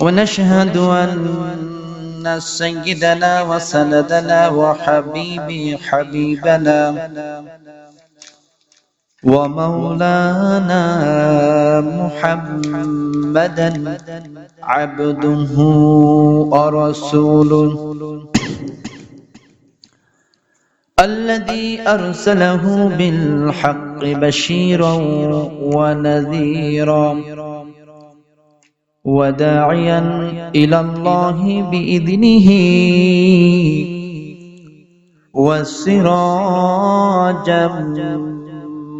ونشهد أن سيدنا وسندنا وحبيبي حبيبنا ومولانا محمدا عبده ورسوله الذي أرسله بالحق بشيرا ونذيرا وداعيا إلى الله بإذنه. وسراجا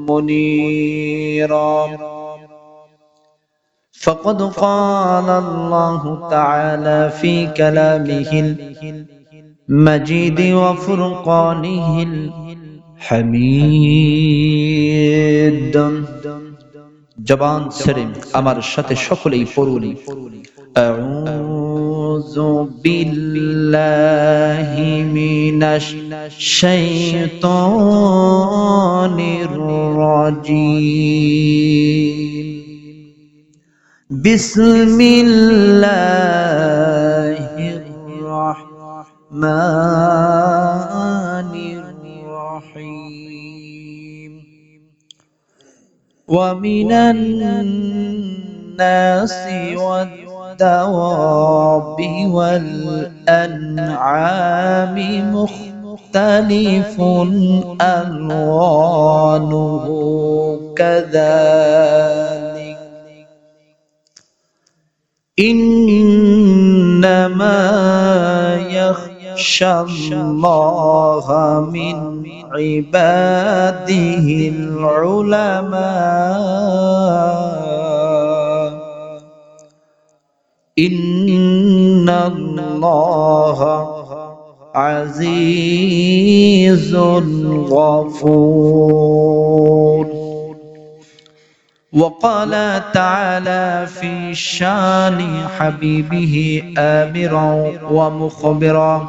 منيرا. فقد قال الله تعالى في كلامه المجيد وفرقانه الحميد. জবান ছেড়ে আমার সাথে সকলেই পড়ুন أعوذ بالله من الشيطان الرجيم بسم الله الرحمن ومن الناس والدواب والأنعام مختلف ألوانه كذلك. إنما يخشى الله من عباده العلماء. إن الله عزيز غفور. وقال تعالى في شان حبيبه آمرا ومخبرا.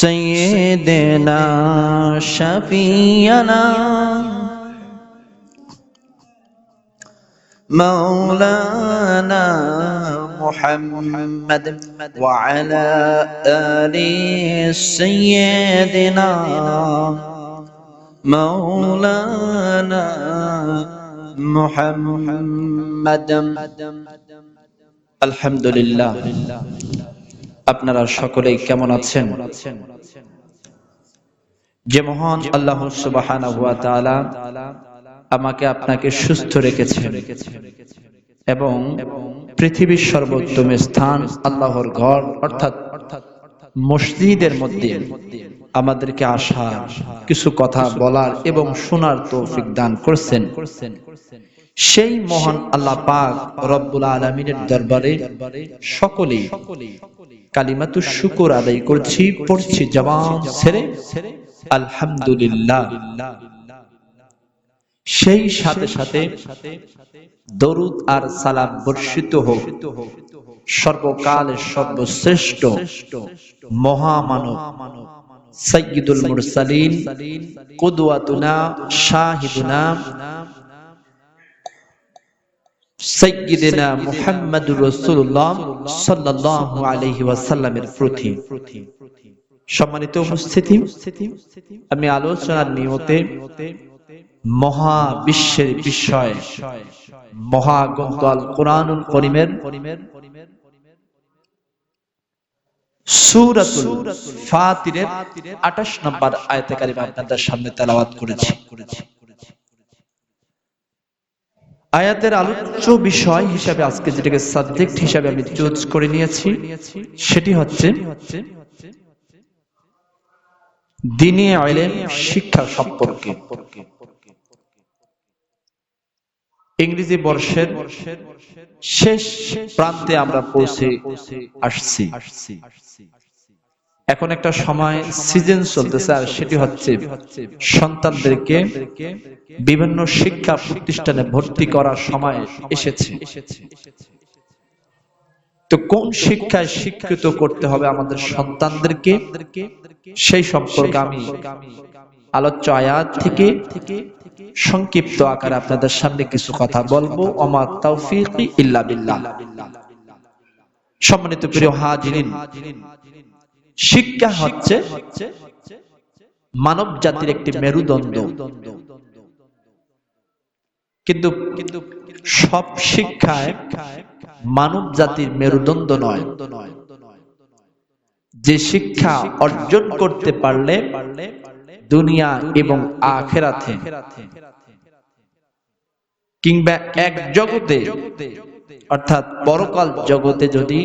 سيدنا شفينا مولانا محمد وعلى آل سيدنا مولانا محمد. الحمد لله. আপনারা সকলেই কেমন আছেন? যে মহান আল্লাহ তাআলা আমাকে আপনাকে সুস্থ রেখেছেন এবং পৃথিবীর সর্বোত্তম স্থান আল্লাহর ঘর, অর্থাৎ মসজিদের মধ্যে আমাদেরকে আসার কিছু কথা বলার এবং শোনার তৌফিক দান করছেন। সেই মহান আল্লাহ পাক রব্বুল আলমিনের দরবারে সকলেই কালিমাতু শুকুর আদায় করছি, পড়ছি জবান ছেড়ে। আলহামদুলিল্লাহ। সেই সাথে সাথে দরুদ আর সালাম বর্ষিত হোক। সর্বকালের সর্বশ্রেষ্ঠ মহামানব সৈয়দুল মুরসালিন, কুদওয়াতুনা, শাহিদুনা সাইয়্যিদিনা মুহাম্মাদুর রাসূলুল্লাহ সাল্লাল্লাহু আলাইহি ওয়াসাল্লামের প্রতি। সম্মানিত উপস্থিতি আমি আলোচনার নিয়তে মহা বিশ্বের বিষয় মহাগ্রন্থ আল কোরআনুল করিমের সূরাতুল ফাতিরের 28 নম্বর আয়াতে কারিমা আপনাদের সামনে তেলাওয়াত করেছি। আয়াতের আলোচ্য বিষয় হিসাবে আজকে যেটাকে সাবজেক্ট হিসাবে আমি চুজ করে নিয়েছি, সেটি হচ্ছে দিনে শিক্ষা সম্পর্কে। ইংরেজি বর্ষের শেষ প্রান্তে আমরা পৌঁছে আসছি। এখন একটা সময় সিজন চলতেছে আর সেটি হচ্ছে সন্তানদেরকে বিভিন্ন শিক্ষা প্রতিষ্ঠানে ভর্তি করার সময় এসেছে। তো কোন শিক্ষায় শিক্ষিত করতে হবে আমাদের সন্তানদেরকে? সেই সম্পর্কে আমি আলোচ্য আয়াত থেকে সংক্ষিপ্ত আকারে আপনাদের সামনে কিছু কথা বলব। আমার তৌফিক ইল্লা বিল্লাহ। সম্মানিত প্রিয় হাজিরিন শিক্ষা হচ্ছে মানব জাতির একটি মেরুদণ্ড। কিন্তু কিন্তু সব শিক্ষায় মানব জাতির মেরুদণ্ড নয়। যে শিক্ষা অর্জন করতে পারলে দুনিয়া এবং আখেরাতে কিংবা এক জগতে অর্থাৎ পরকাল জগতে যদি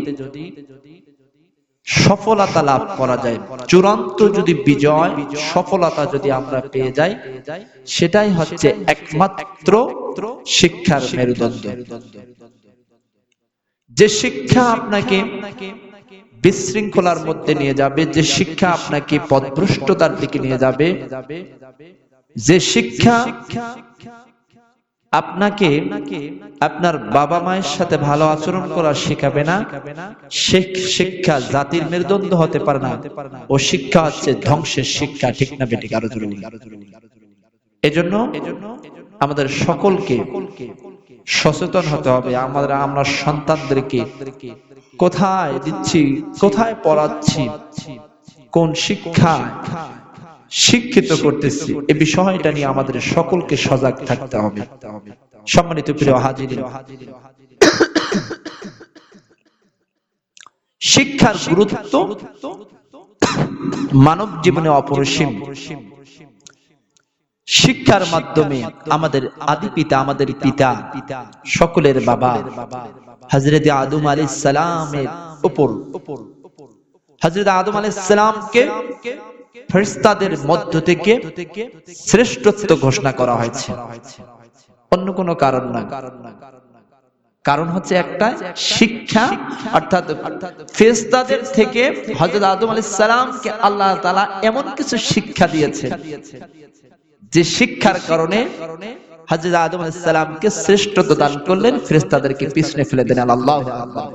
সফলতা লাভ করা যায়। চূড়ান্ত যদি বিজয়, সফলতা যদি আমরা পেয়ে যাই, সেটাই হচ্ছে একমাত্র শিক্ষার মেরুদণ্ড। যে শিক্ষা আপনাকে বিশৃঙ্খলার মধ্যে নিয়ে যাবে, যে শিক্ষা আপনাকে পদভ্রষ্টতার দিকে নিয়ে যাবে, যে শিক্ষা আপনাকে আপনার বাবা মায়ের সাথে ভালো আচরণ করা শেখাবে না। শিক্ষা জাতির মেরুদণ্ড হতে পারে না। ও শিক্ষা হচ্ছে ধ্বংসের শিক্ষা, ঠিক না বেটি কারও জরুরি এজন্য আমাদের সকলকে সচেতন হতে হবে। আমাদের, আমরা সন্তানদেরকে কোথায় দিচ্ছি, কোথায় পড়াচ্ছি, কোন শিক্ষা শিক্ষিত করতেছি। এ বিষয়টা নিয়ে আমাদের সকলকে সজাগ থাকতে হবে। সম্মানিত প্রিয় হাজির শিক্ষার গুরুত্ব মানব জীবনে অপরিসীম। শিক্ষার মাধ্যমে আমাদের আদি পিতা, আমাদের পিতা, সকলের বাবা হজরত আদম আলী সালামের উপর হজরত আদম আলী সালামকে ফেরেশতাদের মধ্য থেকে শ্রেষ্ঠত্ব ঘোষণা করা হয়েছে। অন্য কোনো কারণ না কারণ হচ্ছে একটা শিক্ষা, অর্থাৎ ফেরেশতাদের থেকে হযরত আদম আলাইহিস সালামকে আল্লাহ তাআলা এমন কিছু শিক্ষা দিয়েছেন যে শিক্ষার কারণে হযরত আদম আলাইহিস সালামকে শ্রেষ্ঠত্ব দান করলেন, ফেরেশতাদেরকে পিছনে ফেলে দেন আল্লাহু আকবার।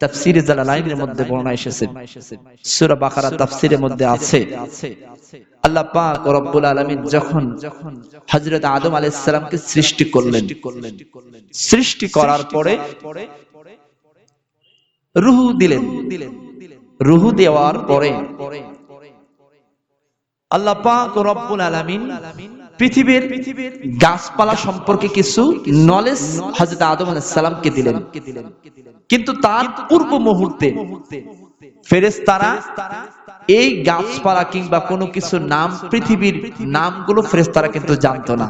তাফসীরে জালালাইনের মধ্যে বর্ণনা এসেছে। সূরা বাকারা তাফসীরের মধ্যে আছে। আল্লাহ পাক রব্বুল আলামিন যখন হযরত আদম আলাইহিস সালামকে সৃষ্টি করলেন, সৃষ্টি করার পরে রূহ দিলেন। রূহ দেওয়ার পরে আল্লাহ পাক রব্বুল আলামিন পৃথিবীর গাছপালা সম্পর্কে কিছু নলেজ হযরত আদম আলাইহিস সালামকে দিলেন। কিন্তু তার পূর্ব মুহূর্তে ফেরেশতারা এই গাছপালা কিংবা কোনো কিছু নাম, পৃথিবীর নামগুলো ফেরেশতারা কিন্তু জানতো না।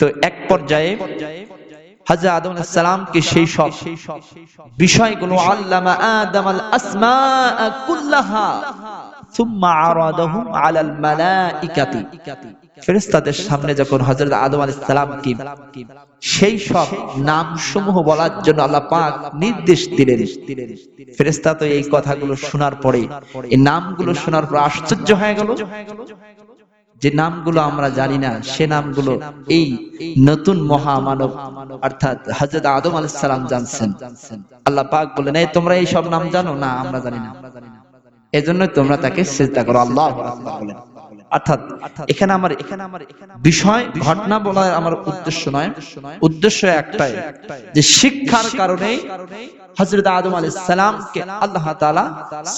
তো এক পর্যায়ে হাজরা আদম সালামকে সেই সব বিষয়গুলো আল্লামা আদম আল আসমা কুল্লাহা এই আশ্চর্য হয়ে গেল। যে নামগুলো আমরা জানি না, সে নামগুলো এই নতুন মহামানব, অর্থাৎ হযরত আদম সালাম জানছেন। আল্লাহ পাক বলেন তোমরা এই সব নাম জানো? না, আমরা জানি না। এজন্য তোমরা তাকে সিজদা করো, আল্লাহু অর্থাৎ এখানে আমার এখানে আমার বিষয়, ঘটনা বলার আমার উদ্দেশ্য নয়। উদ্দেশ্য একটাই, যে শিক্ষার কারণে হজরত আদম আলাইহিস সালামকে আল্লাহ তাআলা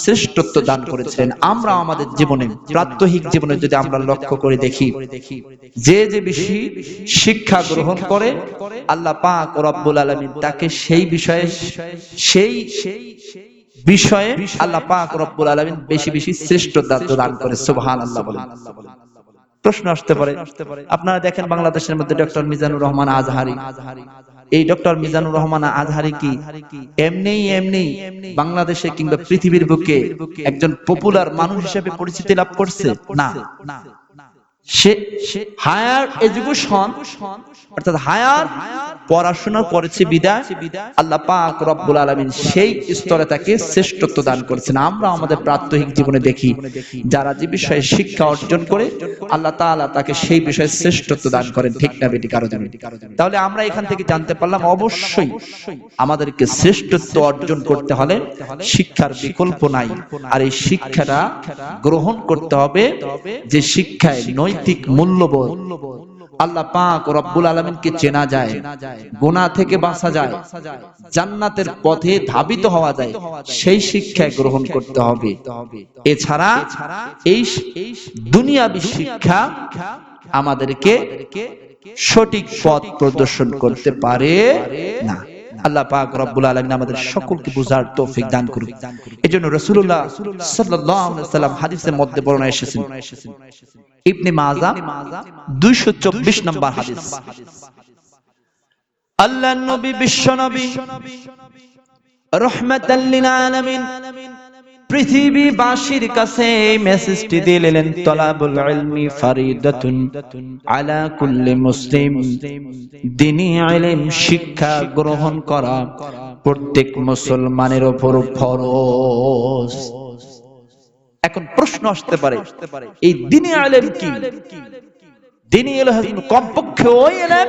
শ্রেষ্ঠত্ব দান করেছিলেন। আমরা আমাদের জীবনে, প্রাত্যহিক জীবনে যদি আমরা লক্ষ্য করে দেখি, যে যে বেশি শিক্ষা গ্রহণ করে, আল্লাহ পাক রব্বুল আলামিন তাকে সেই বিষয়ে সেই সেই বিষয়ে আল্লাহ পাক রব্বুল আলামিন বেশি বেশি শ্রেষ্ঠত্ব দান করে, সুবহানাল্লাহ বলেন। প্রশ্ন আসতে পারে, আপনারা দেখেন বাংলাদেশের মধ্যে ডক্টর মিজানুর রহমান আজহারি। এই ডক্টর মিজানুর রহমান আজহারি কি এমনি এমনি বাংলাদেশে কিংবা পৃথিবীর বুকে একজন পপুলার মানুষ হিসেবে পরিচিতি লাভ করছে? না। সে হায়ার এডুকেশন অর্থাৎ হায়ার, পড়াশোনা করেছে, বিদায়। আল্লাহ পাক রব্বুল আলামিন সেই স্তরে তাকে শ্রেষ্ঠত্ব দান করেছেন। আমরা আমাদের প্রাত্যহিক জীবনে দেখি, যারা যে বিষয়ে শিক্ষা অর্জন করে, আল্লাহ তাকে সেই বিষয়ে শ্রেষ্ঠত্ব দান করেন, ঠিক না বেটি কারও জানি তাহলে আমরা এখান থেকে জানতে পারলাম, অবশ্যই আমাদেরকে শ্রেষ্ঠত্ব অর্জন করতে হলে শিক্ষার বিকল্প নাই। আর এই শিক্ষাটা গ্রহণ করতে হবে যে শিক্ষায় নৈতিক মূল্যবোধ। আল্লাহ পাক রব্বুল আলমিনকে চেনা যায় গোনা থেকে বাঁচা যায়, জান্নাতের পথে ধাবিত হওয়া যায়, সেই শিক্ষায় গ্রহণ করতে হবে। এছাড়া এই দুনিয়াবি শিক্ষা আমাদেরকে সঠিক পথ প্রদর্শন করতে পারে না। আল্লাহ পাক রব্বুল আলামিন আমাদের সকলকে বুঝার তৌফিক দান করুন রাসূলুল্লাহ সাল্লাল্লাহু আলাইহি সাল্লাম হাদিসের মধ্যে বর্ণনা এসেছেন। ইবনে মাজা 224 নম্বর হাদিস। আল্লাহ নবী বিশ্ব নবী। রহমাতাল লিল আলামিন। পৃথিবীবাসীর কাছে এই মেসেজটি দিলেন, তলাবুল ইলমি ফারিদাতুন আলা কুল্লি মুসলিম। দিনী ইলম শিক্ষা গ্রহণ করা প্রত্যেক মুসলমানের উপর ফরজ। এখন প্রশ্ন আসতে পারে, এই দিনী ইলম কি? দিনী ইলম কমপক্ষে ওই ইলম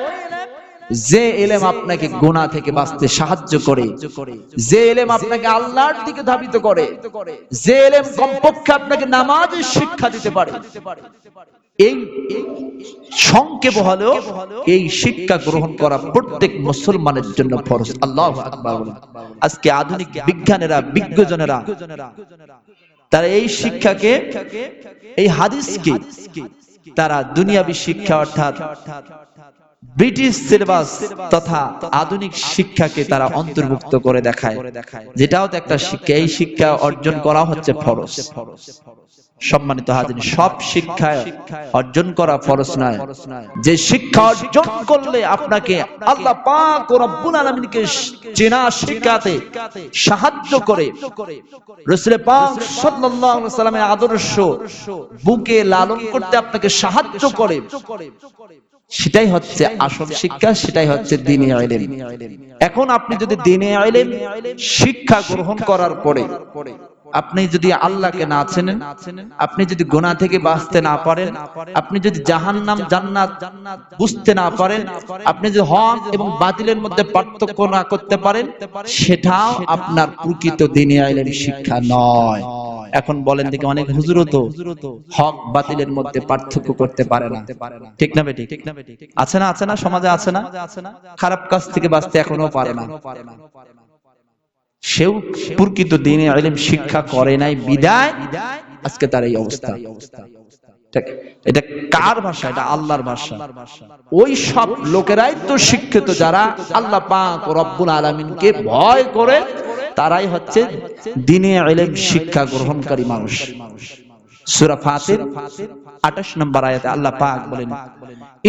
যে এলেম আপনাকে গোনা থেকে বাঁচতে সাহায্য করে, যে এলেম আপনাকে আল্লাহর দিকে ধাবিত করে, যে এলেম কমপক্ষে আপনাকে নামাজের শিক্ষা দিতে পারে। এই সংক্ষেপ হলেও এই শিক্ষা গ্রহণ করা প্রত্যেক মুসলমানের জন্য ফরজ। আল্লাহ আজকে আধুনিক বিজ্ঞানেরা, বিজ্ঞজনেরা, তারা এই শিক্ষাকে, এই হাদিসকে তারা দুনিয়াবি শিক্ষা অর্থাৎ ব্রিটিশ সিলেবাস তথা আধুনিক শিক্ষাকে তারা অন্তর্ভুক্ত করে দেখায়, যেটাও তো একটা শিক্ষা। এই শিক্ষা অর্জন করা হচ্ছে ফরজ। সম্মানিত হাজির, সব শিক্ষা অর্জন করা ফরজ নয়। যে শিক্ষা অর্জন করলে আপনাকে আল্লাহ পাক ও রব্বুল আলামিনকে চেনা শিক্ষাতে সাহায্য করে। রাসূল পাক সাল্লাল্লাহু আলাইহি সাল্লামের আদর্শ বুকে লালন করতে আপনাকে সাহায্য করে। সেটাই হচ্ছে আসল শিক্ষা সেটাই হচ্ছে দিনে আইলেম। এখন আপনি যদি দিনে আইলেম শিক্ষা গ্রহণ করার পরে আপনি যদি আল্লাহকে না চেনেন আপনি যদি গোনা থেকে বাঁচতে না পারেন আপনি যদি জাহান্নাম জান্নাত বুঝতে না পারেন আপনি যদি হক এবং বাতিলের মধ্যে পার্থক্য না করতে পারেন সেটাও আপনার প্রকৃত দিনে আইলেম শিক্ষা নয়। এখন বলেন দেখি অনেক হুজুরও তো হক বাতিলের মধ্যে পার্থক্য করতে পারে না। ঠিক না বেটি? আছে না আছে না? সমাজে আছে না? খারাপ কাজ থেকে বাঁচতে এখনও পারে না। সেও প্রকৃত দিনে আলিম শিক্ষা করে নাই, বিদায়। আজকে তার এই অবস্থা। এটা কার ভাষা? এটা আল্লাহর ভাষা। ওই সব লোকেরাই তো শিক্ষিত যারা আল্লাহ পাক রব্বুল আলমিনকে ভয় করে তারাই হচ্ছে দিনে এলেম শিক্ষা গ্রহণকারী মানুষ। সূরা ফাতির 28 নম্বর আয়াতে আল্লাহ পাক বলেন,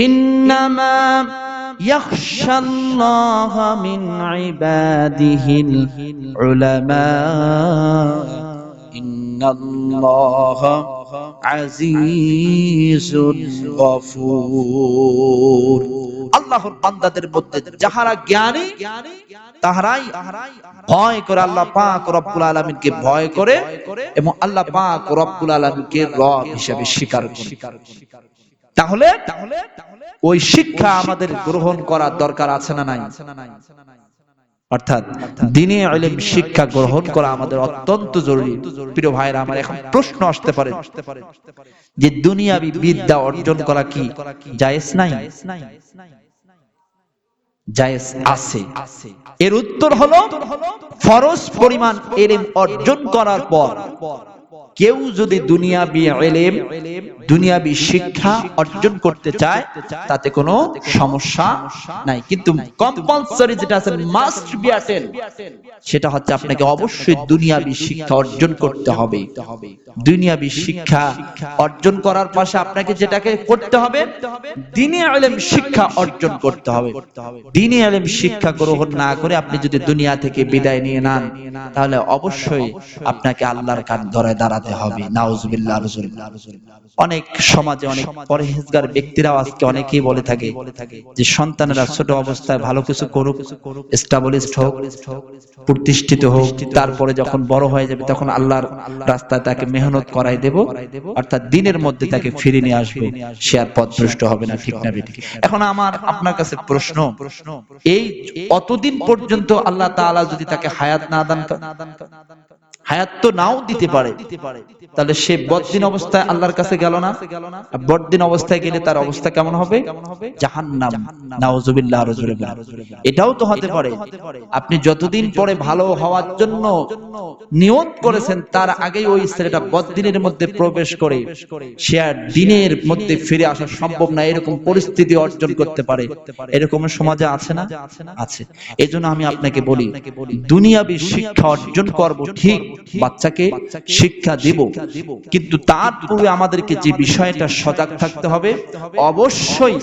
ইন্নামা ইয়াখশাল্লাহ মিন ইবাদিহিল উলামা। ইন্নাল্লাহ আজিজুল গফুর। আল্লাহর বান্দাদের মধ্যে যাহারা জ্ঞানী তাহারাই ভয় করে আল্লাহ পাক রব্বুল আলামিনকে ভয় করে এবং আল্লাহ পাক রব্বুল আলামিনকে রব হিসেবে স্বীকার করে। তাহলে ওই শিক্ষা আমাদের গ্রহণ করার দরকার আছে না নাই? অর্থাৎ দিনে ইলম শিক্ষা গ্রহণ করা আমাদের অত্যন্ত জরুরি। প্রিয় ভাইরা আমার এখন প্রশ্ন আসতে পারে যে দুনিয়াবি বিদ্যা অর্জন করা কি জায়েজ নাই? জায়েজ আছে। এর উত্তর হলো ফরজ পরিমাণ এলেম অর্জন করার পর। কেউ যদি দুনিয়াবি এলেম, দুনিয়াবি শিক্ষা অর্জন করতে চায়, তাতে কোনো সমস্যা নাই। কিন্তু কম্পালসরি যেটা আছে মাস্ট বি অ্যাটেন্ড সেটা হচ্ছে আপনাকে অবশ্যই দুনিয়াবি শিক্ষা অর্জন করতে হবে। দুনিয়াবি শিক্ষা অর্জন করার পাশে আপনাকে যেটাকে করতে হবে, দিনে আলেম শিক্ষা অর্জন করতে হবে। দিনে আলেম শিক্ষা গ্রহণ না করে আপনি যদি দুনিয়া থেকে বিদায় নিয়ে নেন, তাহলে অবশ্যই আপনাকে আল্লাহর কান ধরে দাঁড়াতে হবে। নাউজুবিল্লাহ রাসূলুল্লাহ অনেক সমাজে অনেক পরহেজগার ব্যক্তিরাও আজকে অনেকেই বলে থাকে যে সন্তানেরা ছোট অবস্থায় ভালো কিছু করুক হোক, প্রতিষ্ঠিত হোক, তারপরে যখন বড় হয়ে যাবে তখন আল্লাহর রাস্তায় তাকে মেহনত করাই দেব, অর্থাৎ দিনের মধ্যে তাকে ফিরে নিয়ে আসব। সে আর পথভ্রষ্ট হবে না, ঠিক না এখন আমার, আপনার কাছে প্রশ্ন প্রশ্ন এই অতদিন পর্যন্ত আল্লাহ তাআলা যদি তাকে হায়াত না দান হায়াত তো নাও দিতে পারে। তাহলে সে বদিন অবস্থায় আল্লাহর কাছে গেল না? বদিন অবস্থায় গেলে তার অবস্থা কেমন হবে? জাহান্নাম। নাউজুবিল্লাহ এটাও তো হতে পারে। আপনি যতদিন পরে ভালো হওয়ার জন্য নিয়ত করেছেন, তার আগেই ওই ছেলেটা বদিনের মধ্যে প্রবেশ করে সে আর দিনের মধ্যে ফিরে আসা সম্ভব না, এরকম পরিস্থিতি অর্জন করতে পারে। এরকম সমাজে আছে না? আছে। এজন্য আমি আপনাকে বলি, দুনিয়াবি শিক্ষা অর্জন করব ঠিক বাচ্চাকে শিক্ষা দেব। কিন্তু তার পূর্বে আমাদেরকে যে বিষয়টা সজাগ থাকতে হবে, অবশ্যই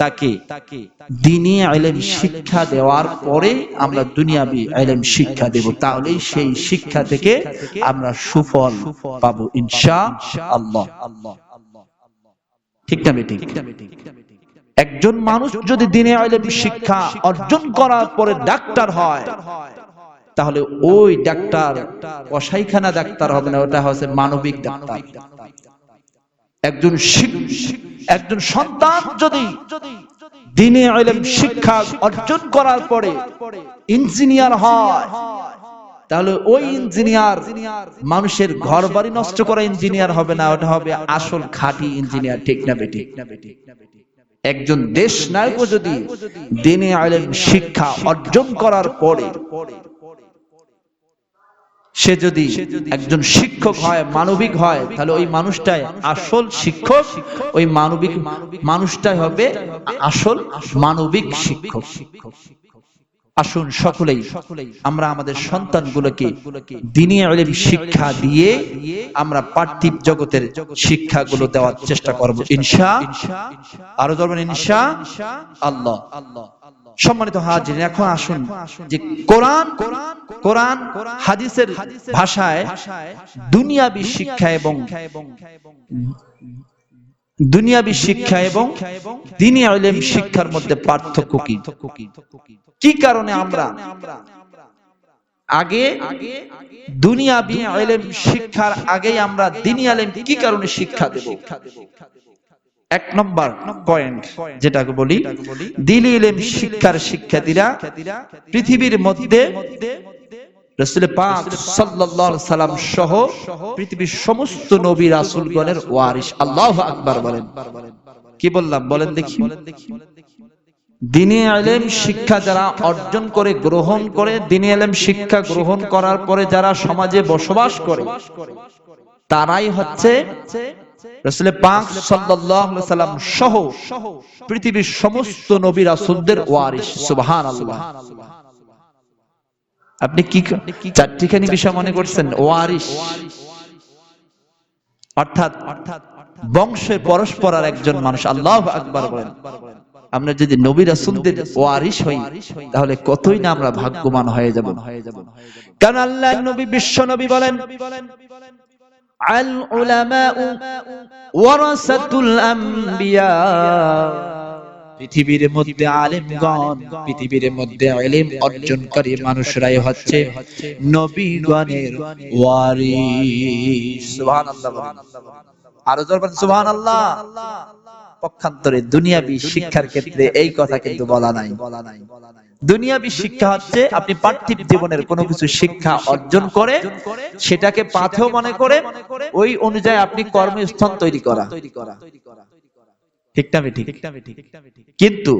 তাকে দিনী আলেম শিক্ষা দেওয়ার পরে আমরা দুনিয়াবি আলেম শিক্ষা দেব। তাহলেই সেই শিক্ষা থেকে আমরা সুফল পাবো ইনশা আল্লাহ ঠিক না বেটি? একজন মানুষ যদি দিনে আলেম শিক্ষা অর্জন করার পরে ডাক্তার হয় তাহলে ওই ডাক্তার কসাইখানা ডাক্তার হবে না, ওটা হচ্ছে মানবিক ডাক্তার। একজন একজন সন্তান যদি দিনে আলেম শিক্ষা অর্জন করার পরে ইঞ্জিনিয়ার হয়, তাহলে ওই ইঞ্জিনিয়ার মানুষের ঘর বাড়ি নষ্ট করা ইঞ্জিনিয়ার হবে না, ওটা হবে আসল খাঁটি ইঞ্জিনিয়ার, ঠিক না বেটি একজন দেশ নায়কও যদি দিনে আলেম শিক্ষা অর্জন করার পরে সে যদি একজন শিক্ষক হয়, মানবিক হয়, তাহলে ওই মানুষটাই আসল শিক্ষক। ওই মানবিক মানুষটাই হবে আসল মানবিক শিক্ষক। আসুন সকলেই আমরা আমাদের সন্তানগুলোকে দিনী আলেম শিক্ষা দিয়ে আমরা পার্থিব জগতের শিক্ষাগুলো দেওয়ার চেষ্টা করব ইনশা আরও ধরবেন ইনশা আল্লাহ। সম্মানিত হাজির এখন আসুন যে কোরআন কোরআন হাদিসের ভাষায় দুনিয়াবি শিক্ষা এবং দুনিয়াবি শিক্ষা এবং দিনী আলেম শিক্ষার মধ্যে পার্থক্য কি? কি কারণে আমরা আগে দুনিয়াবি আলেম শিক্ষার আগে আমরা দিনী আলেম কি কারণে শিক্ষা দেব? এক নম্বর পয়েন্ট যেটাকে বলি দিলি ইলেম শিক্ষার শিক্ষার্থীরা পৃথিবীর মধ্যে রসুল পাক সাল্লাল্লাহু সাল্লাম সহ পৃথিবীর সমস্ত নবী রাসূলগণের ওয়ারিস আল্লাহু আকবার বলেন। কি বললাম? বলেন দেখি। দিনে আলেম শিক্ষা যারা অর্জন করে, গ্রহণ করে, দিনে আলেম শিক্ষা গ্রহণ করার পরে যারা সমাজে বসবাস করে, তারাই হচ্ছে রসুলের পাক সাল্লাল্লাহু সাল্লাম সহ পৃথিবীর সমস্ত নবী রাসূলদের ওয়ারিস সুবহানাল্লাহ। আপনি কি চারটিখানি বিষয় মনে করছেন? ওয়ারিস অর্থাৎ অর্থাৎ বংশের পরস্পর একজন মানুষ। আল্লাহ আকবর বলেন। আমরা যদি নবী রাসুলদের ওয়ারিস হই, তাহলে কতই না আমরা ভাগ্যবান হয়ে যাব? কারণ আল্লাহ নবী, বিশ্ব নবী বলেন, আল ওলামা ওয়ারাসাতুল আম্বিয়া। পৃথিবীর মধ্যে আলেমগণ, পৃথিবীর মধ্যে ইলম অর্জনকারী মানুষরাই হচ্ছে নবীগণের ওয়ারিস। আরও জোর সুবহানাল্লাহ। পক্ষান্তরে দুনিয়াবি শিক্ষার ক্ষেত্রে এই কথা কিন্তু বলা নাই। দুনিয়াবি শিক্ষা হচ্ছে আপনি পার্থিব জীবনের কোনো কিছু শিক্ষা অর্জন করে, সেটাকে পাথেও মনে করে, ওই অনুযায়ী আপনি কর্মস্থান তৈরি করা। কিন্তু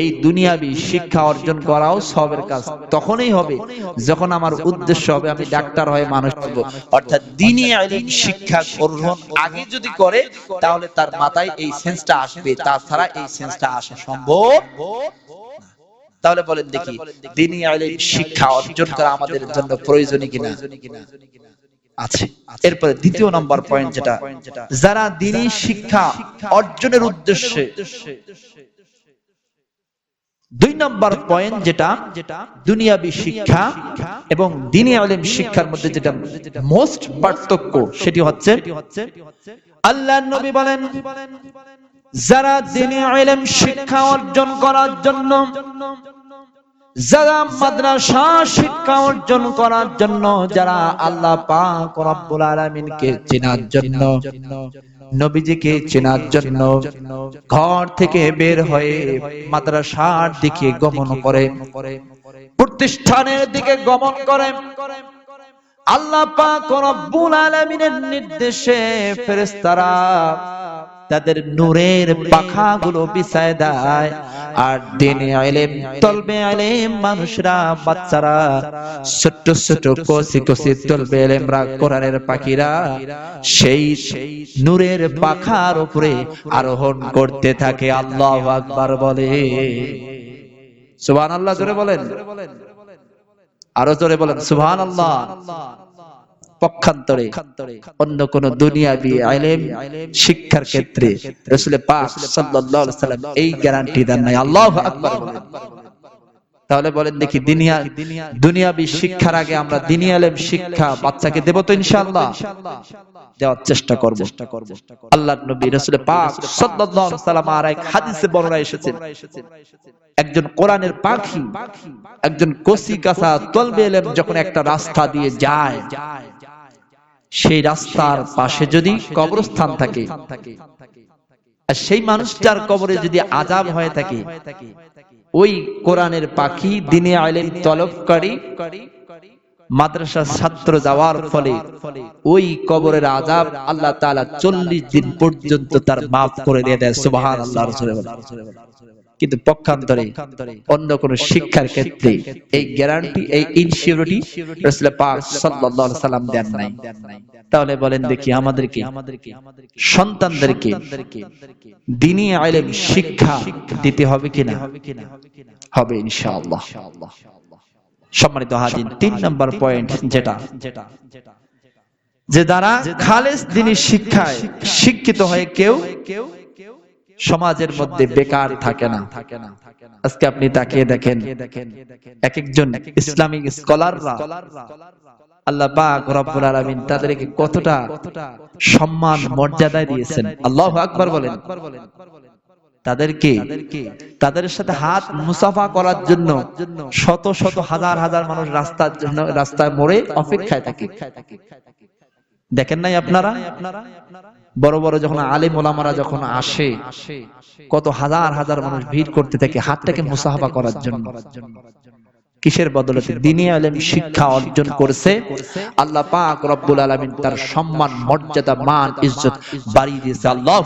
এই দুনিয়াবি শিক্ষা অর্জন করাও সবের কাজ। তখনই হবে যখন আমার উদ্দেশ্য হবে আমি ডাক্তার হয়ে মানুষ হব। অর্থাৎ দিনী আইলিম শিক্ষা গ্রহণ আগে যদি করে তাহলে তার মাথায় এই সেন্সটা আসবে। তাছাড়া এই সেন্সটা আসা সম্ভব তাহলে বলেন দেখি দিনী আইলিম শিক্ষা অর্জন করা আমাদের জন্য প্রয়োজনীয় কিনা? আছে। এরপরে দ্বিতীয় নম্বর পয়েন্ট যেটা যারা দিনী শিক্ষা অর্জনের উদ্দেশ্যে। দুই নম্বর পয়েন্ট যেটা দুনিয়াবি শিক্ষা এবং দিনী আলিম শিক্ষার মধ্যে যেটা মোস্ট পার্থক্য সেটি হচ্ছে আল্লাহ নবী বলেন। যারা দিনী আলিম শিক্ষা অর্জন করার জন্য যারা মাদ্রাসা শিক্ষা অর্জন করার জন্য, যারা আল্লাহ পাক রব্বুল আলামিনকে চেনার জন্য, নবীজিকে চেনার জন্য ঘর থেকে বের হয়ে মাদ্রাসার দিকে গমন করে, প্রতিষ্ঠানের দিকে গমন করে, আল্লাহ পাক রব্বুল আলামিনের নির্দেশে ফেরেশতারা তাদের নূরের পাখাগুলো বিছায় দেয়। আর দিনে আইলেম তলবে আইলেম মানুষরা, বাচ্চারা, ছোট্ট ছোট কচি কচি তলবে আইলেমরা কোরআনের পাখিরা সেই নূরের পাখার উপরে আরোহণ করতে থাকে। আল্লাহ আকবার বলে। সুবহানাল্লাহ, জোরে বলেন। আরও জোরে বলেন। সুবহানাল্লাহ। পক্ষান্তরে অন্য কোন দুনিয়াবি আইলেম শিক্ষার ক্ষেত্রে রসুল পাক সাল্লাল্লাহু আলাইহি সাল্লাম এই গ্যারান্টি দেন নাই। আল্লাহু আকবার তাহলে বলেন দেখি দুনিয়া দুনিয়াবি শিক্ষার আগে আমরা দিনী আলেম শিক্ষা বাচ্চাকে দেব তো ইনশাআল্লাহ। দেওয়ার চেষ্টা করব। আল্লাহর নবী রাসূল পাক সাল্লাল্লাহু আলাইহি সাল্লাম আর এক হাদিসে বর্ণনা এসেছে। একজন কোরআনের পাখি, একজন কসি কাসা তলবে এলেম যখন একটা রাস্তা দিয়ে যায় সেই রাস্তার পাশে যদি কবরস্থান থাকে। সেই মানুষটার কবরে যদি আজাব হয়ে থাকে, ওই কোরআনের পাখি, দিনে আইলেন তলবকারী, মাদ্রাসার ছাত্র যাওয়ার ফলে ওই কবরের আজাব আল্লাহ তাআলা চল্লিশ দিন পর্যন্ত তার মাফ করে দিয়ে দেয় আল্লাহ কিন্তু পক্ষান্তরে অন্য কোন শিক্ষার ক্ষেত্রে এই গ্যারান্টি এই ইনসিউরিটি সাল্লাম দেন নাই। তাহলে বলেন দেখি আমাদেরকে, সন্তানদেরকে দিনী ইলম শিক্ষা দিতে হবে কিনা? হবে ইনশাআল্লাহ। সম্মানিত হাজির তিন নম্বর পয়েন্ট যেটা, যে দ্বারা খালেস দিনী শিক্ষায় শিক্ষিত হয়ে কেউ কেউ সমাজের মধ্যে বেকার থাকে না। আজকে আপনি তাকিয়ে দেখেন এক একজন ইসলামিক স্কলাররা আল্লাহ পাক রব্বুল আলামিন তাদেরকে কতটা সম্মান মর্যাদা দিয়েছেন? আল্লাহু আকবার বলেন। তাদেরকে তাদের সাথে হাত মুসাফা করার জন্য শত শত হাজার হাজার মানুষ রাস্তার জন্য রাস্তায় মোড়ে অপেক্ষায় থাকে। দেখেন নাই আপনারা? আপনারা? বড় বড় যখন আলিম ওলামারা যখন আসে, কত হাজার হাজার মানুষ ভিড় করতে থাকে হাতটাকে মুসাফা করার জন্য। কিসের বদলতে দিনী আলম শিক্ষা অর্জন করছে? আল্লাহ পাক রব্বুল আলমিন তার সম্মান, মর্যাদা, মান, ইজ্জত বাড়িয়ে দিয়েছে। আল্লাহ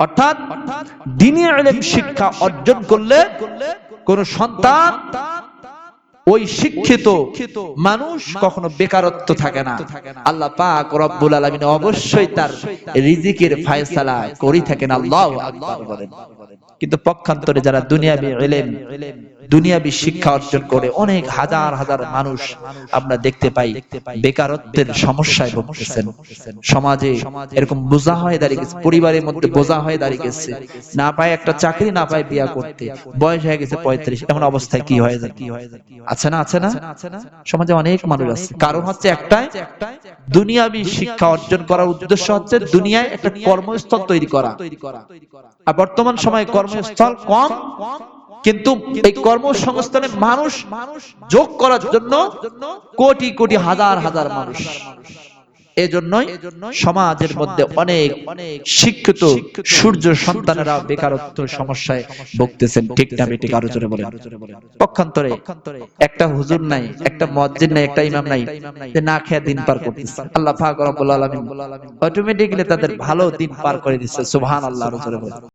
অর্থাৎ দিনী আলম শিক্ষা অর্জন করলে কোন সন্তান ওই শিক্ষিত মানুষ কখনো বেকারত্ব থাকে না। আল্লাহ পাক রব্বুল আলামিন অবশ্যই তার রিজিকের ফায়সালা করি থাকেন। আল্লাহ আকবার বলেন। কিন্তু পক্ষান্তরে যারা দুনিয়াবি ইলম দুনিয়াবি শিক্ষা অর্জন করে অনেক হাজার হাজার মানুষ আমরা দেখতে পাই, বেকারত্বের সমস্যায় ভুগতেছেন। সমাজে এরকম বোঝা হয়ে দাঁড়িয়ে গেছে, পরিবারের মধ্যে বোঝা হয়ে দাঁড়িয়ে গেছে। না পায় একটা চাকরি, না পায় বিয়া করতে। বয়স হয়ে গেছে পঁয়ত্রিশ, এমন অবস্থায় কি হয়ে যায়? আছে না আছে না? সমাজে অনেক মানুষ আছে। কারণ হচ্ছে একটাই, দুনিয়াবি শিক্ষা অর্জন করার উদ্দেশ্য হচ্ছে দুনিয়ায় একটা কর্মস্থল তৈরি করা। আর বর্তমান সময়ে কর্মস্থল কম কিন্তু এই কর্মসংস্থানে মানুষ যোগ করার জন্য কোটি কোটি হাজার হাজার মানুষ। এজন্যই সমাজের মধ্যে অনেক শিক্ষিত সূর্য সন্তানেরা বেকারত্ব সমস্যায় ভুগতেছেন। ঠিক পক্ষান্তরে একটা হুজুর নাই, একটা মসজিদ নাই, একটা ইমাম নাই, যে না খেয়ে দিন পার করতেছে। আল্লাহ পাক তাদের ভালো দিন পার করে দিচ্ছে সুবহানাল্লাহ জোরে বলেন।